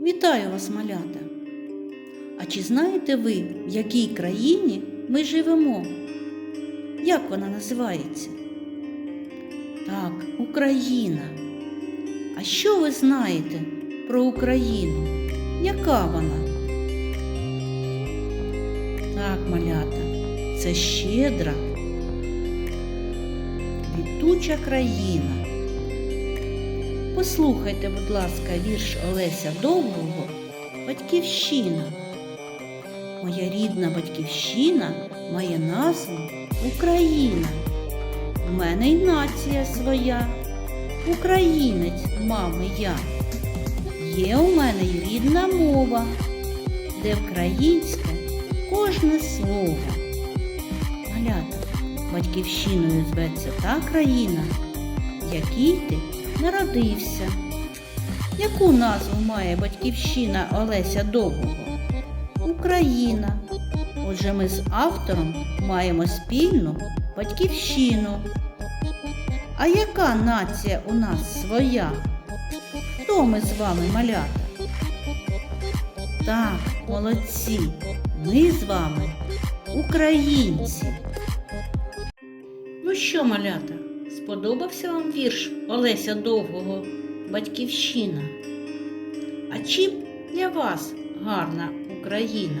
Вітаю вас, малята! А чи знаєте ви, в якій країні ми живемо? Як вона називається? Так, Україна. А що ви знаєте про Україну? Яка вона? Так, малята, це щедра, квітуча країна. Послухайте, будь ласка, вірш Олеся Довгого Батьківщина. Моя рідна батьківщина має назву Україна. У мене й нація своя, українець, мами я. Є у мене й рідна мова, де українське кожне слово. Малята, батьківщиною зветься та країна, якій ти народився. Яку назву має батьківщина Олеся Довгого? Україна. Отже, ми з автором маємо спільну батьківщину. А яка нація у нас своя? Хто ми з вами малята? Так, молодці, ми з вами українці. Ну що, малята, сподобався вам вірш Олеся Довгого Батьківщина? А чим для вас гарна Україна?